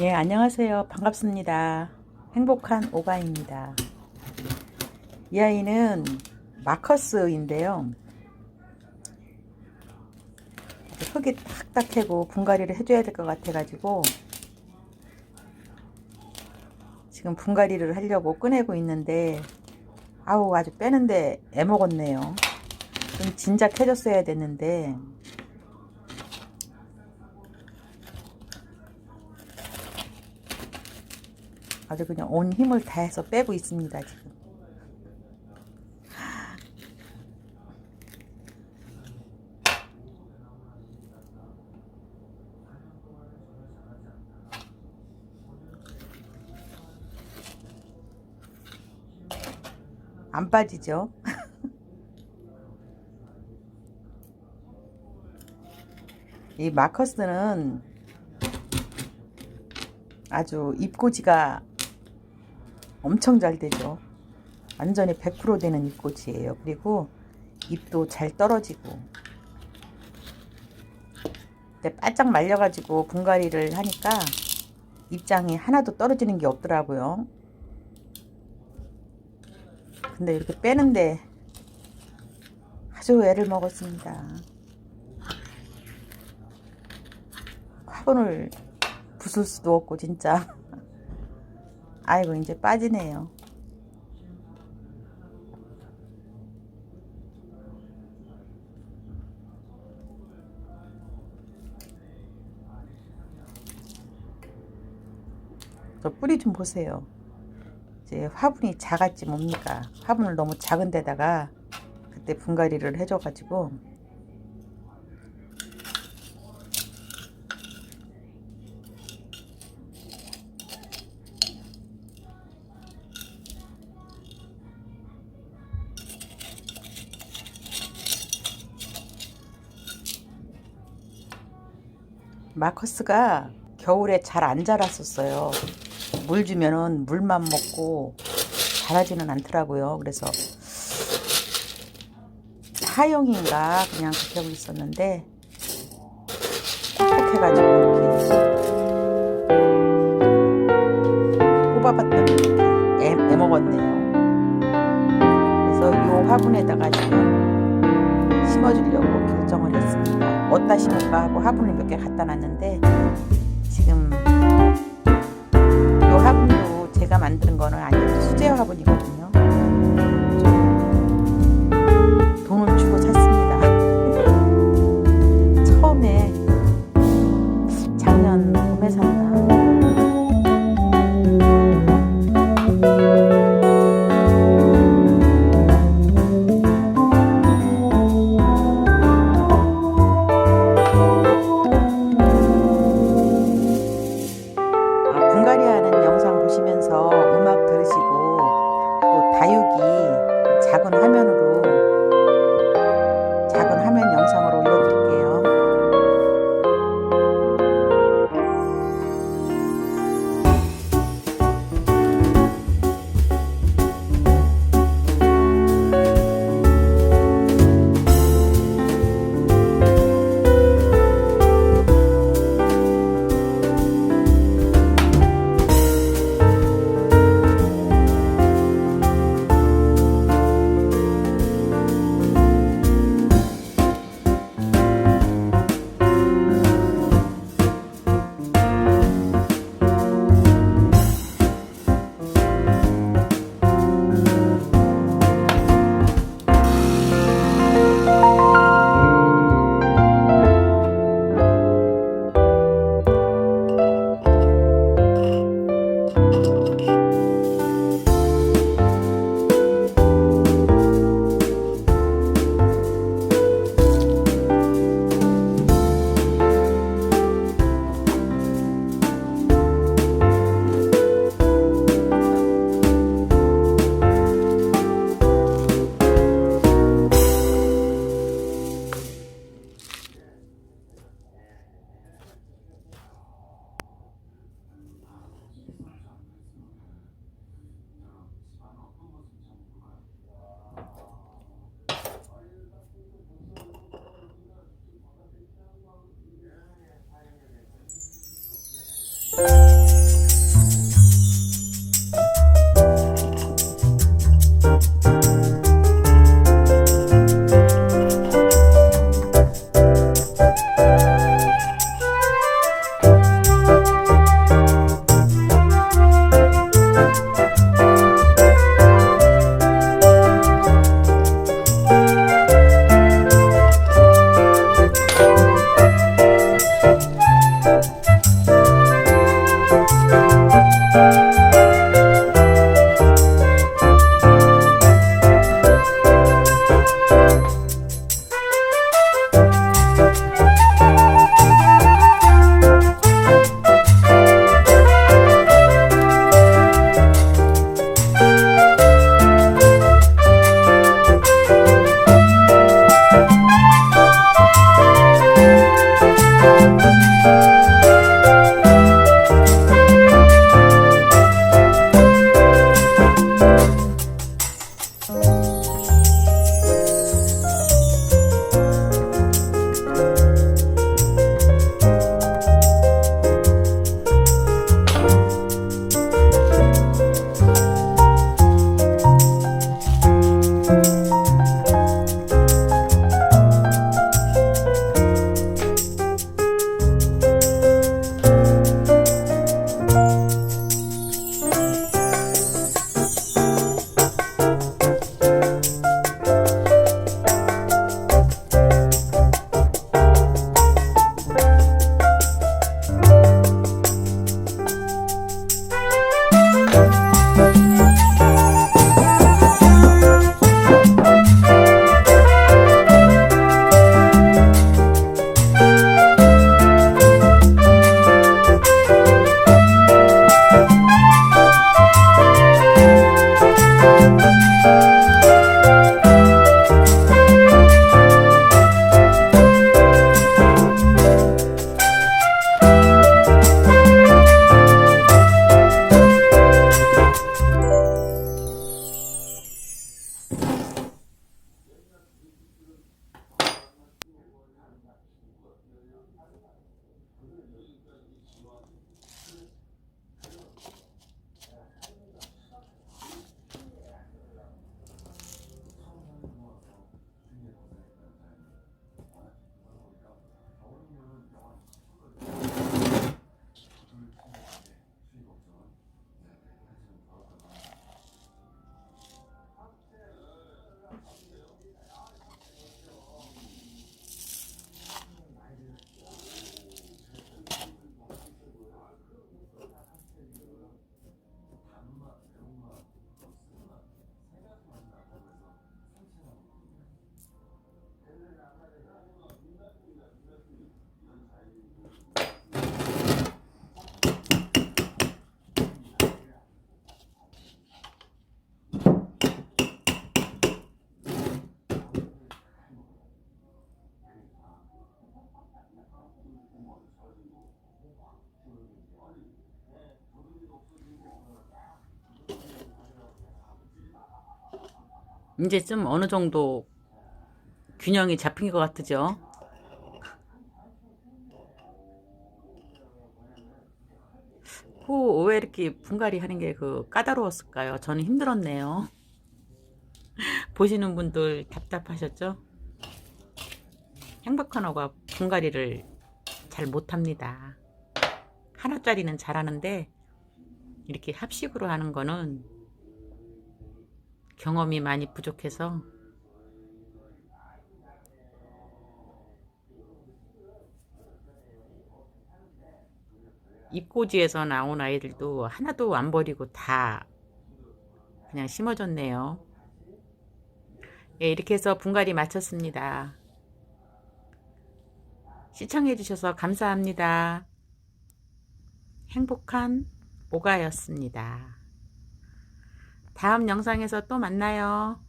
예, 안녕하세요. 반갑습니다. 행복한 오가입니다. 이 아이는 마커스인데요. 흙이 딱딱하고 분갈이를 해줘야 될 것 같아가지고 지금 분갈이를 하려고 꺼내고 있는데 아우 아주 빼는데 애먹었네요. 좀 진작해줬어야 됐는데 아주 그냥 온 힘을 다해서 빼고 있습니다 지금. 안 빠지죠? 이 마커스는 아주 입고지가 엄청 잘 되죠. 완전히 100% 되는 입고지예요. 그리고 잎도 잘 떨어지고. 근데 바짝 말려가지고 분갈이를 하니까 입장이 하나도 떨어지는 게 없더라고요. 근데 이렇게 빼는데 아주 애를 먹었습니다. 화분을 부술 수도 없고 진짜 아이고 이제 빠지네요. 저 뿌리 좀 보세요. 이제 화분이 작았지 뭡니까? 화분을 너무 작은 데다가 그때 분갈이를 해줘 가지고 마커스가 겨울에 잘 안 자랐었어요. 물 주면은 물만 먹고 자라지는 않더라고요. 그래서 사용인가 그냥 그렇게 하고 있었는데 똑똑해가지고 이렇게 뽑아봤더니 이렇게 애, 애 먹었네요. 그래서 이 화분에다가 지금 심어주려고 결정을 했습니다. 어디다 심을까 하고 화분을 몇 개 갖다 놨는데 지금 이 화분도 제가 만드는 거는 아니고 수제 화분이거든요. 이제 좀 어느 정도 균형이 잡힌 것 같으죠? 후, 왜 이렇게 분갈이 하는 게 그 까다로웠을까요? 저는 힘들었네요. 보시는 분들 답답하셨죠? 행복한 어가 분갈이를 잘 못합니다. 하나짜리는 잘하는데 이렇게 합식으로 하는 거는 경험이 많이 부족해서 입고지에서 나온 아이들도 하나도 안 버리고 다 그냥 심어줬네요. 예, 이렇게 해서 분갈이 마쳤습니다. 시청해주셔서 감사합니다. 행복한 오가였습니다. 다음 영상에서 또 만나요.